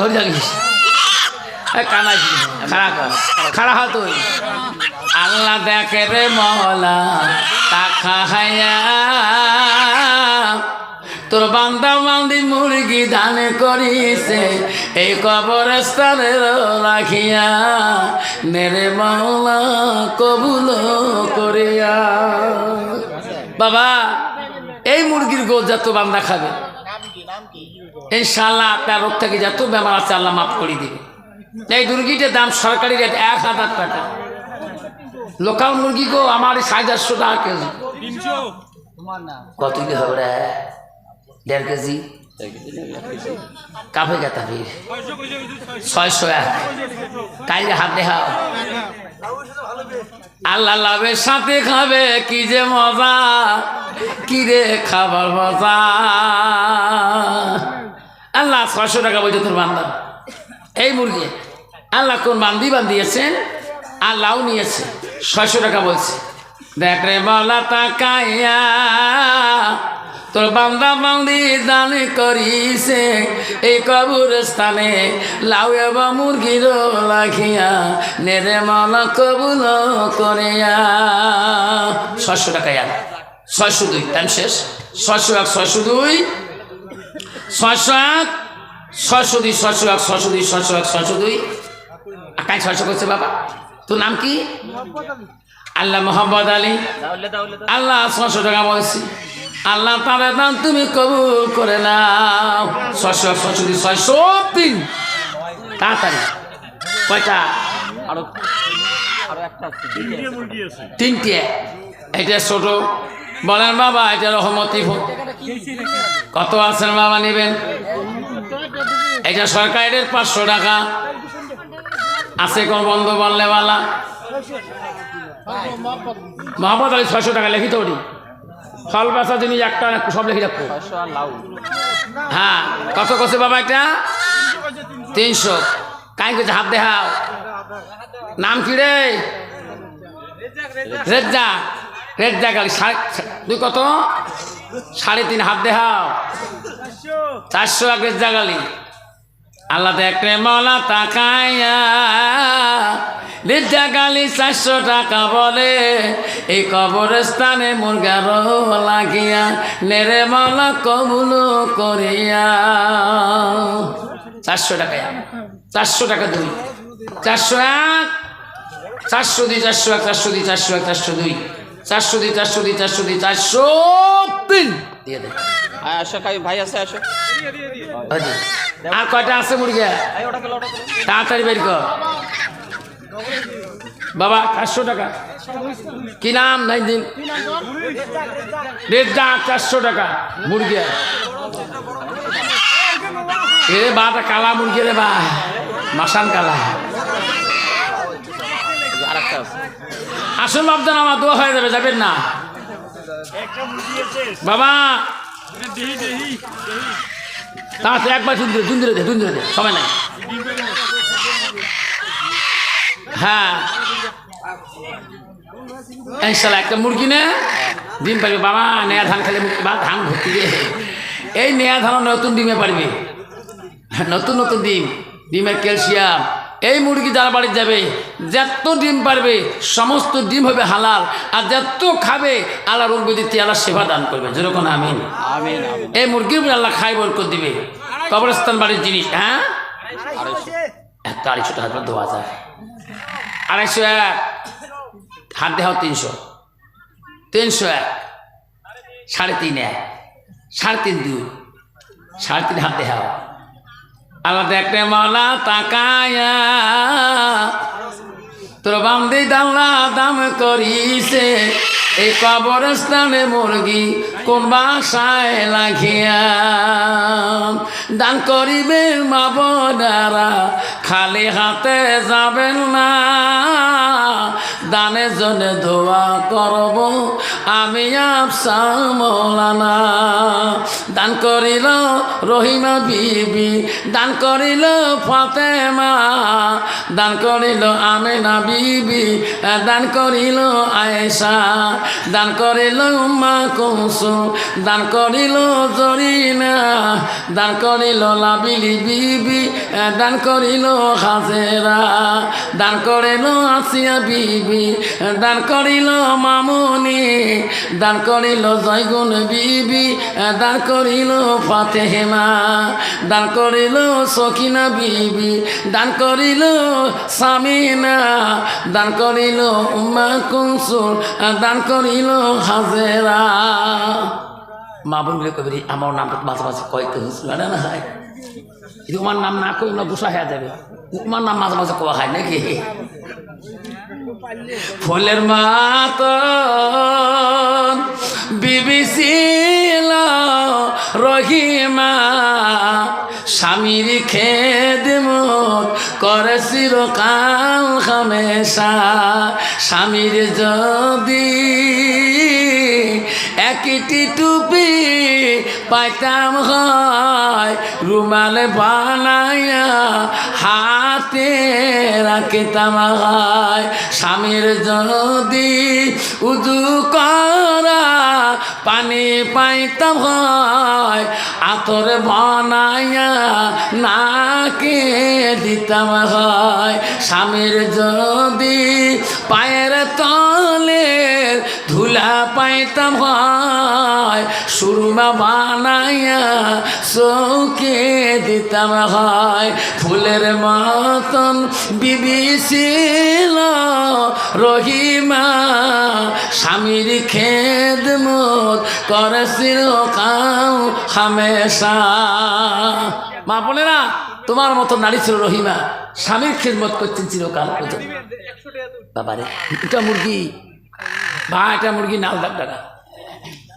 ধরে থাকিস কানাই খাড়া কর। তুই। আল্লাহ দেখে রে মহলা তাখা হাইয়া তোর বান্দা বান্দি মুরগি দান করিছে, এই কবরস্থানের রাখিয়া মেরে মাওলা কবুল করিয়া। বাবা, এই মুরগির গোল যত বান্দা খাবে। ইনশাল্লাহ আপনার রোগ থেকে যত বেমার আছে আল্লাহ মাফ করে দিবে। এই মুরগিটার দাম সরকারি রেট এক হাজার টাকা। লোকাল মুরগি গো, আমার সাড়ে চারশো টাকা কেজি। কত কি হবে দেড় কেজি? কাফে গেতা ফির। ছয়শো এক। কাইলে হাত দেখাও। আল্লাহ লাভের সাথে খাবে, কি যে মজা, কি রে খাবার মজা। ছয়শো টাকা বলছে তোর বান্দা। এই মুরগি, আল্লাহ কোন বান্দি বান্দিয়েছেন? আল্লাহও নিয়েছে। ছয়শো টাকা বলছে। দেখ রে বলা তাকাইয়া, তোর বান্দা বান্দি দান করিছে। এই কবরস্থানে লাউ এবং মুরগির লাখিয়া নেরে মালা কবুল করিয়া। ছয়শো টাকা আর ছয়শো দুই টাইম শেষ। ছয়শো এক, ছয়শো দুই। ছয়শো এক ছয়শো দুই, ছয়শো এক, ছয়শো দুই, ছয়শো এক, ছয়শো দুই। কাই ছয়শো করছে বাবা? তোর নাম কি? আল্লাহ মোহাম্মদ আলী। আল্লাহ ছশো টাকা বলছি। আল্লাহ তাদের দাম তুমি কবুল করে নাও। ছয়শো এক, ছয়শো দুই, ছয়শো তিন। তাড়াতাড়ি। কয়টা? আরও তিনটে। এটা ছোট। বলেন বাবা, এটা রহমতি কত আছেন বাবা নেবেন? এটা সরকারের পাঁচশো টাকা। আছে কোন বন্ধ বললে বালা? মোহাম্মদ আলী ছয়শো টাকা লিখি তো ওটি। ফল বেচা জিনিস একটা সব লিখে রাখব লাউ। হ্যাঁ কত করছে বাবা এটা? তিনশো। কাই করছে হাত দেখাও। নাম কি রে? রেজ্জা। রেজ্জা সাড়ে তুই কত? সাড়ে তিন হাত দেখাও। চারশো এক রেজ্জা গালি আল্লাহ দেখলে মলা তাকাইয়া রেজ্জা চারশো টাকা বলে, এই কবরস্থানে মুরগার লাগিয়া নেরে মলা কবুল করিয়া। চারশো টাকা চারশো টাকা দুই। চারশো এক, চারশো দুই, চারশো এক, চারশো দুই, চারশো এক, চারশো দুই। চারশো দুই চারশো দুই চারশো দুই, চারশো তিন। দিয়ে দে। আয় আসো কাই ভাই আছে আসো। আর কয়টা আছে ওটা তাড়াতাড়ি বের কর। বাবা চারশো টাকা। কি নাম? নাই দিন রেজা চারশো টাকা। মুরগি এ বাটা কালা মুরগি রে বা। মাসান কালা। আসুন বাবদান আমার দোয়া হয়ে যাবে যাবেন না। বাবা তাড়াতাড়ি একবার দুন দিলে দে দুন দে সময় নাই। হ্যাঁ। ইনশাল্লাহ একটা মুরগি নে, ডিম পারবে। বাবা, নেয়া ধান খেলে বা ধান ভর্তি এই নেয়া ধান নতুন ডিমে পারবে। নতুন নতুন ডিম, ডিমের ক্যালসিয়াম। এই মুরগি যার বাড়ি যাবে যত ডিম পারবে সমস্ত ডিম হবে হালাল আর যত খাবে আল্লাহ রোগ ব্যাধিতে আল্লাহ সেবা দান করবে। যেরকম আমিন? আমিন এই মুরগির উপরে আল্লাহ খাই বরকত দিবে। কবরস্থান বাড়ির জিনিস হ্যাঁ? একটা আড়াইশো টাকা দেওয়া যায়। আড়াইশো এক হাত দেওয়া তিনশো। তিনশো এক সাড়ে তিন এক সাড়ে তিন দুই সাড়ে তিন হাত দেওয়া আল্লাহ দেখতে মালা তাকায়া। তোর বান্দি দাল্লা দাম করিছে, এই কবরস্থানে মুরগি কোন বাসায় লাগিয়া। দান করিবেন মা বোনারা, খালি হাতে যাবেন না। দানে জনে দোয়া করব। আমি আফসা মৌলানা। দান করিল রহিমা বিবি, দান করিল ফাতেমা। দান করিল আমেনা বিবি, দান করিল আয়েশা। দান করিল মা কুসুম দান করিল জরিনা। দান করিল লাবিলি বিবি, দান করিল হাজেরা দান করিল আসিয়া বিবি দান করিল মামুনি, দান করিল জয়গুণ বিবি, দান করিল ফাতেহেমা দান করিল সকিনা বিবি, দান করিল সামিনা, দান করিল উম্মা কুনসুর দান করিল হাজেরা। মা বোনগুলো কবি আমার নামটা মাঝে মাঝে কয়তে হয়েছিল না না হয় নাম না কই না গুসা হয়ে যাবে। তোমার নাম মাঝে মাঝে কোয়া হয় নাকি? ফুলের মাত বিবিসিল রহিমা, স্বামীর খেদমত করে চিরকাল হামেশা। স্বামীর যদি একটি টুপি পাইতাম হয়, রুমাল বানাইয়া হাতে রাখিতাম হয় স্বামীর যদি উজু করা পানি পাইত হয়, আতর বনাইয়া নাকে দিতাম হয়। স্বামীর যদি পায়ের তলে ধুলা পাইতাম হয়, সুরমা বানাইয়া চৌকে দিতাম হয়। ফুলের মতন বিবিছিল রহিমা, স্বামীর খেদমত করেছিল কাউ হামেশা। মা বোনেরা, তোমার মতো নারী ছিল রহিমা, স্বামীর খেদমত করছেন চিরকাল বাবারে, এটা মুরগি বা এটা মুরগি নাল লাখ টাকা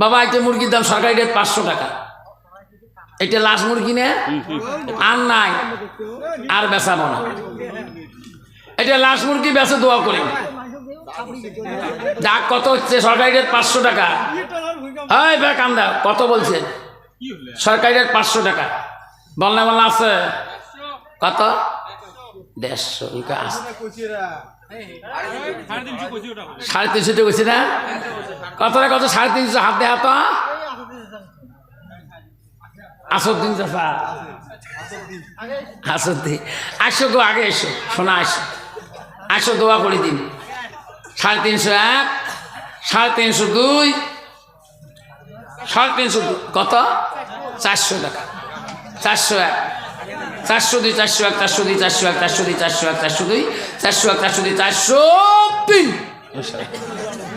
বাবা এটা মুরগির দাম সরকারি রেট পাঁচশো টাকা। এটা লাশ মুরগি নে, আর নাই, আর বেচাবো না। এটা লাশ মুরগি বেচে দোয়া করি। যা কত হচ্ছে? সরকারি রেট পাঁচশো টাকা। হয় বে কান্দা, কত বলছে? সরকারি রেট পাঁচশো টাকা। বললে বলনা আছে। কত? দেড়শো আছে সাড়ে তিনশো টাকা না কত রে কত? সাড়ে তিনশো হাতে হাত আসুদ্দিন চাষা আসুদ্দিন আসো গো, আগে এসো শোনা আসো। আসো দোয়া করে দিন। সাড়ে তিনশো এক, সাড়ে তিনশো দুই, সাড়ে তিনশো কত? চারশো টাকা। চারশো এক। চারশো দুই, চারশো এক, চারশো দুই, চারশো এক, চারশো দুই, চারশো এক, চারশো দুই। চারশো এক চারশো চারশো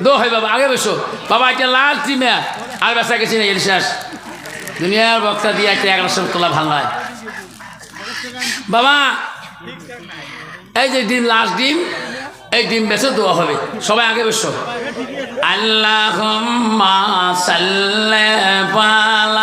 দো হয় বাবা, আগে বাবা, এটা লাল আর বেসা গেছি না দুনিয়ার বক্তা দিয়ে একটা এগারোশো তোলা ভালো বাবা, এই যে ডিম লাস্ট ডিম, এই ডিম বেছে দেওয়া হবে। সবাই আগে বসো। আল্লাহ সাল্লে পালা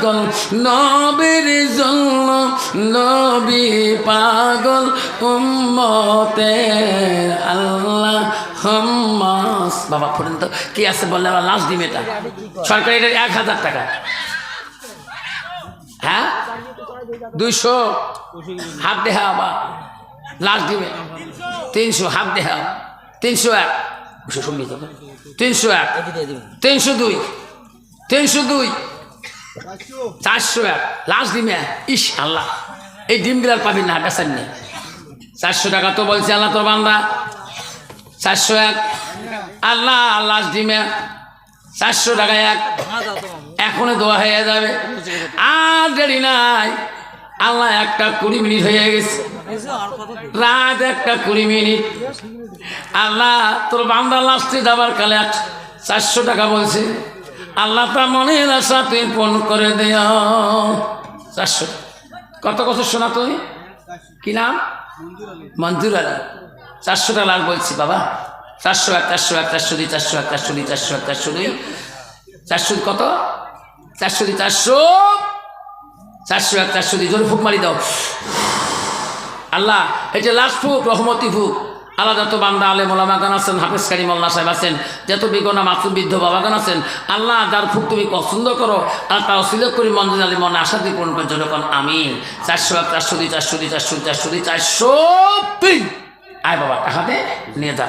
পাগল, নবীর জন্য নবী পাগল উম্মতে আল্লাহ হম্মাস। বাবা, পড়েন তো, কি আছে বললে আবার লাস্ট ডিম এটা? সরকারি এটা এক হাজার টাকা। হ্যাঁ? দুইশো? হাত দেহা আবার লাস্ট ডিমে তিনশো হাত দেহা। তিনশো এক। তিনশো এক। তিনশো দুই। তিনশো দুই। চারশো এক। লাস্ট ডিমে? ইস, আল্লাহ। এই ডিমগুলার পাবি না বেসার নেই। চারশো টাকা তো বলছে আল্লাহ তোর বান্দা। চারশো এক। আল্লাহ লাস্ট ডিমে। চারশো টাকা এক। এখনও দোয়া হয়ে যাবে। আর দেরি নাই। আল্লাহ একটা কুড়ি মিনিট হয়ে গেছে। রাত একটা কুড়ি মিনিট। আল্লাহ, তোর বান্দা লাস্টে যাবার কালে চারশো টাকা বলছে। আল্লাহ মনের আশা তুই ফোন করে দেয় চারশো। কত বছর শোনা তুমি? কি নাম? মঞ্জুর আলী চারশোটা লাখ বলছি বাবা। চারশো এক চারশো এক, চারশো দুই, চারশো এক, চারশো দুই, চারশো এক, চারশো দুই। চারশো কত? চারশো দুই, চারশো। চারশো এক, চারশো দুই। জোরে ফুক মারি দাও। আল্লাহ, এই যে লাস্ট ফুক, রহমতি ফুক। আল্লাহ যত বান্দা আলে মোলামাগান আছেন, হাফেজ কারি মোল্লা সাহেব আছেন যত বিগনা মাসুম বৃদ্ধ বাবাগান আছেন, আল্লাহ যার খুব তুমি পছন্দ করো আর তার অসিলত করি মঞ্জুর আলী মনে আশা দিয়ে পূরণ করছ যখন আমি চারশো এক, চারশো দুই চারশো দুই, চারশো চারশো দুই, চারশো আয় বাবা দে নিয়ে যা।